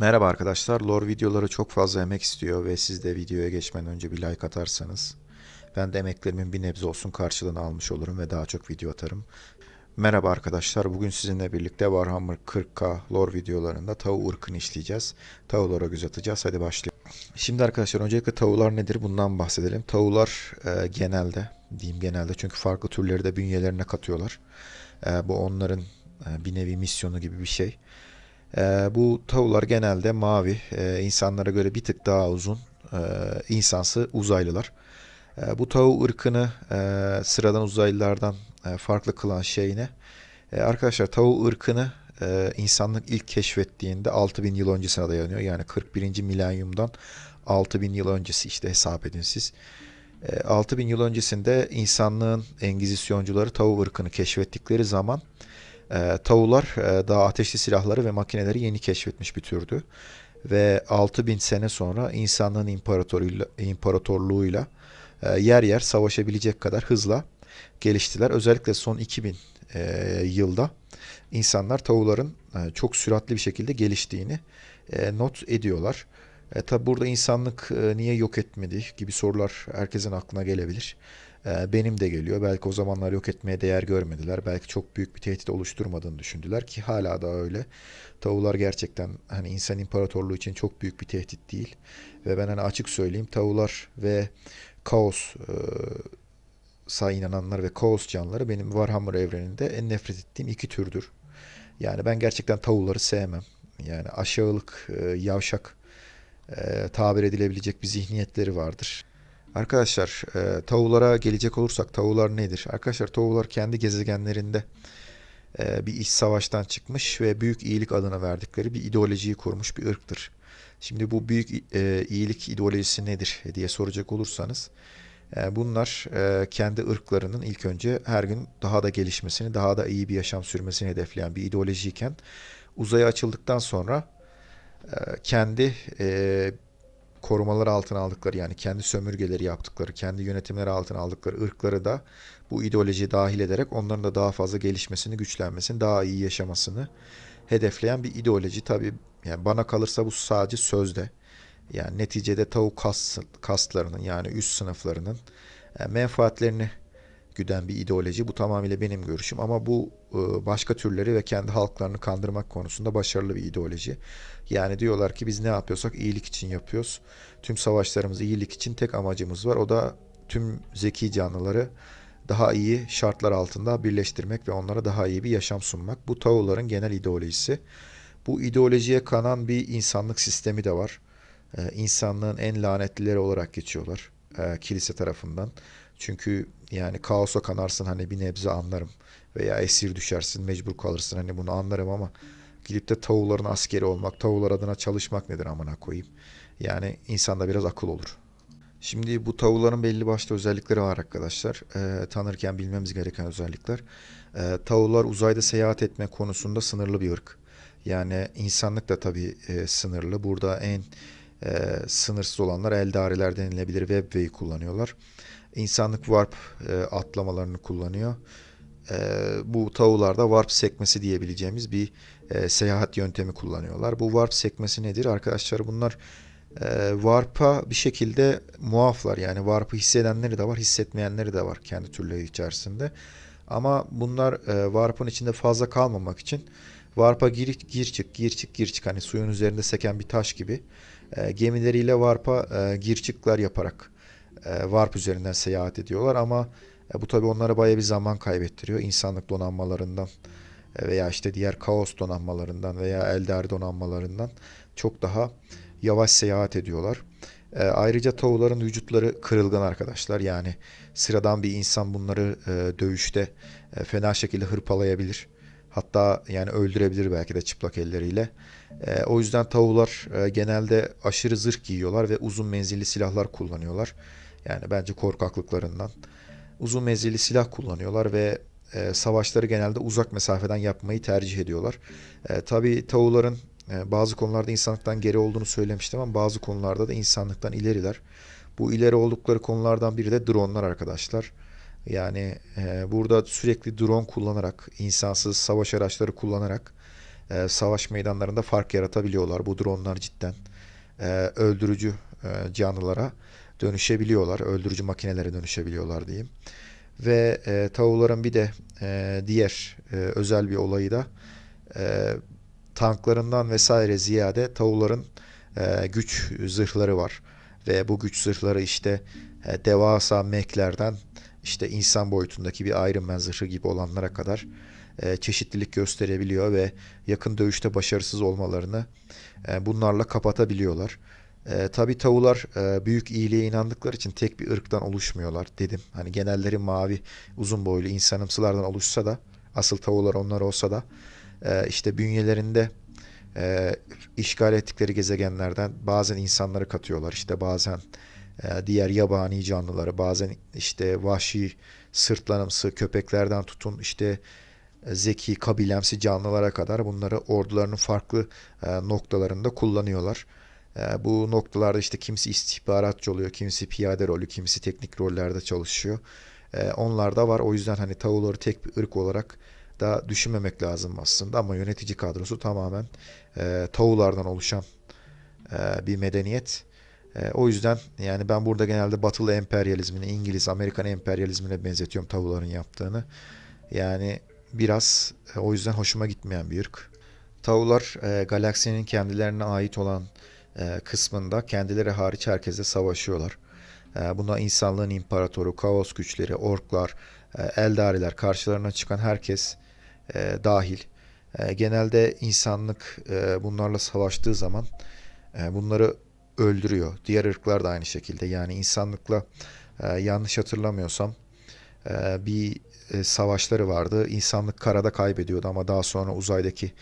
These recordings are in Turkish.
Merhaba arkadaşlar. Lore videoları çok fazla emek istiyor ve siz de videoya geçmeden önce bir like atarsanız ben de emeklerimin bir nebze olsun karşılığını almış olurum ve daha çok video atarım. Merhaba arkadaşlar. Bugün sizinle birlikte Warhammer 40k lore videolarında tavu ırkını işleyeceğiz. Tavulara göz atacağız. Hadi başlayalım. Şimdi arkadaşlar öncelikle tavular nedir? Bundan bahsedelim. Tavular e, genelde, diyeyim genelde çünkü farklı türleri de bünyelerine katıyorlar. E, bu onların e, bir nevi misyonu gibi bir şey. Ee, bu tavular genelde mavi, e, insanlara göre bir tık daha uzun, e, insansı uzaylılar. E, bu tavu ırkını e, sıradan uzaylılardan e, farklı kılan şey ne? E, arkadaşlar tavu ırkını e, insanlık ilk keşfettiğinde 6000 yıl öncesine dayanıyor. Yani 41. milenyumdan 6000 yıl öncesi işte hesap edin siz. E, 6000 yıl öncesinde insanlığın engizisyoncuları tavu ırkını keşfettikleri zaman e, tavular e, daha ateşli silahları ve makineleri yeni keşfetmiş bir türdü. Ve 6000 sene sonra insanlığın imparatorluğuyla e, yer yer savaşabilecek kadar hızla geliştiler. Özellikle son 2000 e, yılda insanlar tavuların e, çok süratli bir şekilde geliştiğini e, not ediyorlar. E, tabi burada insanlık e, niye yok etmedi gibi sorular herkesin aklına gelebilir. E, benim de geliyor. Belki o zamanlar yok etmeye değer görmediler. Belki çok büyük bir tehdit oluşturmadığını düşündüler ki hala da öyle. Tavular gerçekten hani insan imparatorluğu için çok büyük bir tehdit değil. Ve ben hani açık söyleyeyim tavular ve kaos e, sa inananlar ve kaos canlıları benim Warhammer evreninde en nefret ettiğim iki türdür. Yani ben gerçekten tavuları sevmem. Yani aşağılık, e, yavşak e, tabir edilebilecek bir zihniyetleri vardır. Arkadaşlar e, tavulara gelecek olursak tavular nedir? Arkadaşlar tavular kendi gezegenlerinde e, bir iç savaştan çıkmış ve büyük iyilik adına verdikleri bir ideolojiyi kurmuş bir ırktır. Şimdi bu büyük e, iyilik ideolojisi nedir diye soracak olursanız e, bunlar e, kendi ırklarının ilk önce her gün daha da gelişmesini, daha da iyi bir yaşam sürmesini hedefleyen bir ideolojiyken uzaya açıldıktan sonra e, kendi e, korumalar altına aldıkları yani kendi sömürgeleri yaptıkları, kendi yönetimleri altına aldıkları ırkları da bu ideolojiye dahil ederek onların da daha fazla gelişmesini, güçlenmesini, daha iyi yaşamasını hedefleyen bir ideoloji. Tabii yani bana kalırsa bu sadece sözde. Yani neticede tavuk kas, kastlarının yani üst sınıflarının e, menfaatlerini güden bir ideoloji. Bu tamamıyla benim görüşüm ama bu e, başka türleri ve kendi halklarını kandırmak konusunda başarılı bir ideoloji. Yani diyorlar ki biz ne yapıyorsak iyilik için yapıyoruz. Tüm savaşlarımız iyilik için tek amacımız var. O da tüm zeki canlıları daha iyi şartlar altında birleştirmek ve onlara daha iyi bir yaşam sunmak. Bu Tao'ların genel ideolojisi. Bu ideolojiye kanan bir insanlık sistemi de var. Ee, insanlığın en lanetlileri olarak geçiyorlar e, kilise tarafından. Çünkü yani kaosa kanarsın hani bir nebze anlarım. Veya esir düşersin mecbur kalırsın hani bunu anlarım ama gidip de tavuların askeri olmak, tavular adına çalışmak nedir amına koyayım. Yani insanda biraz akıl olur. Şimdi bu tavuların belli başlı özellikleri var arkadaşlar. Ee, tanırken bilmemiz gereken özellikler. Ee, tavular uzayda seyahat etme konusunda sınırlı bir ırk. Yani insanlık da tabii e, sınırlı. Burada en e, sınırsız olanlar eldariler denilebilir. Webway'i kullanıyorlar. İnsanlık warp e, atlamalarını kullanıyor. E, bu tavularda warp sekmesi diyebileceğimiz bir e, seyahat yöntemi kullanıyorlar. Bu warp sekmesi nedir? Arkadaşlar bunlar e, warp'a bir şekilde muaflar. Yani warp'ı hissedenleri de var, hissetmeyenleri de var kendi türleri içerisinde. Ama bunlar e, warp'ın içinde fazla kalmamak için warp'a gir, gir çık, gir çık, gir çık hani suyun üzerinde seken bir taş gibi e, gemileriyle warp'a e, gir çıklar yaparak e, warp üzerinden seyahat ediyorlar ama e, bu tabi onlara baya bir zaman kaybettiriyor insanlık donanmalarından e, veya işte diğer kaos donanmalarından veya eldar donanmalarından çok daha yavaş seyahat ediyorlar. E, ayrıca tavuların vücutları kırılgan arkadaşlar. Yani sıradan bir insan bunları dövüşte fena şekilde hırpalayabilir. Hatta yani öldürebilir belki de çıplak elleriyle. E, o yüzden tavular e, genelde aşırı zırh giyiyorlar ve uzun menzilli silahlar kullanıyorlar. Yani bence korkaklıklarından. Uzun menzilli silah kullanıyorlar ve e, savaşları genelde uzak mesafeden yapmayı tercih ediyorlar. E, tabii tavuların e, bazı konularda insanlıktan geri olduğunu söylemiştim ama bazı konularda da insanlıktan ileriler. Bu ileri oldukları konulardan biri de dronlar arkadaşlar. Yani e, burada sürekli drone kullanarak, insansız savaş araçları kullanarak e, savaş meydanlarında fark yaratabiliyorlar. Bu dronlar cidden e, öldürücü e, canlılara dönüşebiliyorlar. Öldürücü makinelere dönüşebiliyorlar diyeyim. Ve e, tavukların bir de e, diğer e, özel bir olayı da e, tanklarından vesaire ziyade tavukların e, güç zırhları var. Ve bu güç zırhları işte e, devasa meklerden işte insan boyutundaki bir Iron Man zırhı gibi olanlara kadar e, çeşitlilik gösterebiliyor ve yakın dövüşte başarısız olmalarını e, bunlarla kapatabiliyorlar. E, tabii tavuklar e, büyük iyiliğe inandıkları için tek bir ırktan oluşmuyorlar dedim. Hani genelleri mavi, uzun boylu insanımsılardan oluşsa da asıl tavuklar onlar olsa da e, işte bünyelerinde e, işgal ettikleri gezegenlerden bazen insanları katıyorlar. İşte bazen e, diğer yabani canlıları, bazen işte vahşi sırtlanımsı köpeklerden tutun işte e, zeki kabilemsi canlılara kadar bunları ordularının farklı e, noktalarında kullanıyorlar. E, bu noktalarda işte kimisi istihbaratçı oluyor, kimisi piyade rolü, kimisi teknik rollerde çalışıyor. E, onlar da var. O yüzden hani tavukları tek bir ırk olarak da düşünmemek lazım aslında ama yönetici kadrosu tamamen e, tavuklardan oluşan e, bir medeniyet. E, o yüzden yani ben burada genelde Batılı emperyalizmini, İngiliz, Amerikan emperyalizmine benzetiyorum tavukların yaptığını. Yani biraz o yüzden hoşuma gitmeyen bir ırk. Tavuklar e, galaksinin kendilerine ait olan e, kısmında kendileri hariç herkese savaşıyorlar. E, buna insanlığın imparatoru, kaos güçleri, orklar, e, eldariler, karşılarına çıkan herkes e, dahil. Genelde insanlık bunlarla savaştığı zaman bunları öldürüyor. Diğer ırklar da aynı şekilde. Yani insanlıkla yanlış hatırlamıyorsam bir e, savaşları vardı. İnsanlık karada kaybediyordu ama daha sonra uzaydaki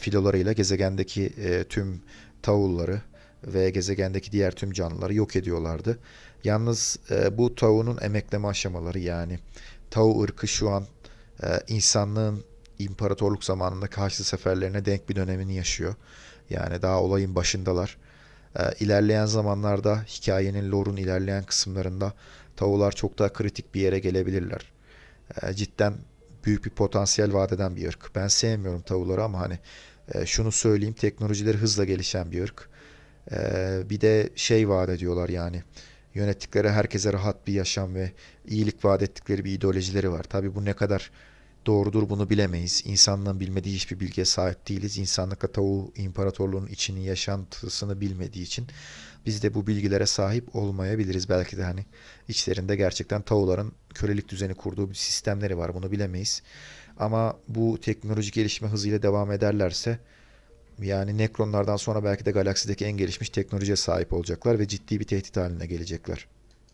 filolarıyla gezegendeki tüm tavulları ve gezegendeki diğer tüm canlıları yok ediyorlardı. Yalnız e, bu tavuğunun emekleme aşamaları yani tavuğ ırkı şu an e, insanlığın imparatorluk zamanında Haçlı seferlerine denk bir dönemini yaşıyor. Yani daha olayın başındalar. E, ilerleyen zamanlarda hikayenin lore'un ilerleyen kısımlarında tavuklar çok daha kritik bir yere gelebilirler. E, cidden büyük bir potansiyel vaat eden bir ırk. Ben sevmiyorum tavukları ama hani e, şunu söyleyeyim teknolojileri hızla gelişen bir ırk. E, bir de şey vaat ediyorlar yani yönettikleri herkese rahat bir yaşam ve iyilik vaat ettikleri bir ideolojileri var. Tabii bu ne kadar doğrudur bunu bilemeyiz. İnsanlığın bilmediği hiçbir bilgiye sahip değiliz. İnsanlıkla tavuğu imparatorluğun içini, yaşantısını bilmediği için biz de bu bilgilere sahip olmayabiliriz. Belki de hani içlerinde gerçekten tavukların kölelik düzeni kurduğu bir sistemleri var. Bunu bilemeyiz. Ama bu teknolojik gelişme hızıyla devam ederlerse yani Nekronlardan sonra belki de galaksideki en gelişmiş teknolojiye sahip olacaklar ve ciddi bir tehdit haline gelecekler.